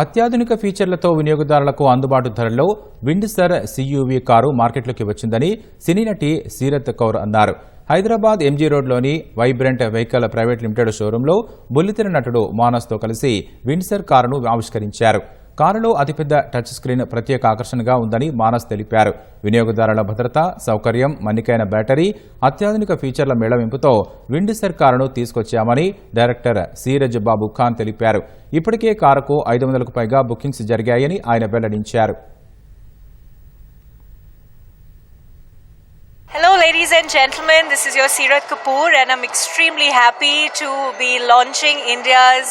అత్యాధునిక ఫీచర్లతో వినియోగదారులకు అందుబాటు ధరలో విండ్సర్ సియూవీ కారు మార్కెట్లోకి వచ్చిందని సినీ నటి సీరత్ కౌర్ అన్నారు. హైదరాబాద్ ఎంజీ రోడ్లోని వైబ్రెంట్ వెహికల్ ప్రైవేట్ లిమిటెడ్ షోరూంలో బుల్లితెర నటుడు మానస్తో కలిసి విండ్సర్ కారును ఆవిష్కరించారు. కారులో అతిపెద్ద టచ్ స్క్రీన్ ప్రత్యేక ఆకర్షణగా ఉందని మానస్ తెలిపారు. వినియోగదారుల భద్రత సౌకర్యం మన్నికైన బ్యాటరీ అత్యాధునిక ఫీచర్ల మేళవింపుతో విండిసర్ కారును తీసుకొచ్చామని డైరెక్టర్ సీరజ్ బాబు ఖాన్ తెలిపారు. ఇప్పటికే కారుకు ఐదు వందలకు పైగా బుకింగ్స్ జరిగాయని ఆయన వెల్లడించారు. ladies and gentlemen. This is your Sirat Kapoor, and I'm extremely happy to be launching India's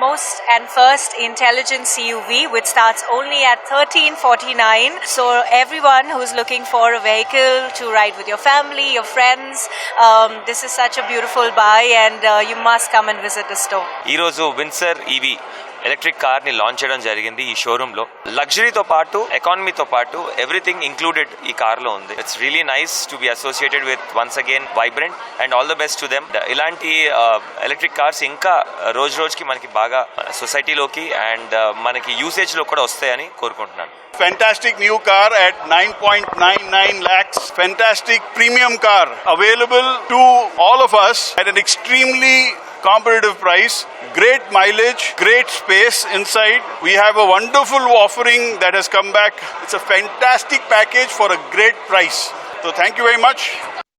most and first intelligent CUV, which starts only at 1349. So, everyone who's looking for a vehicle to ride with your family, your friends, um, this is such a beautiful buy, and uh, you must come and visit the store. Erozo Windsor EV electric కార్ని launch చేయడం జరిగింది ఈ షోరూమ్లో లగ్జరీతో పాటు ఎకానమీతో పాటు everything included ఈ కార్లో ఉంది it's really nice to be associated with once again vibrant and all the best to them ఇలాంటి uh, ఎలక్ట్రిక్ కార్స్ ఇంకా uh, రోజు రోజుకి మనకి బాగా uh, సొసైటీలోకి అండ్ మనకి యూసేజ్లో కూడా వస్తాయని కోరుకుంటున్నాను. Fantastic new car at 9.99 lakhs. Fantastic premium car available to all of us at an extremely competitive price. Great mileage, great space inside. We have a wonderful offering that has come back. It's a fantastic package for a great price. So thank you very much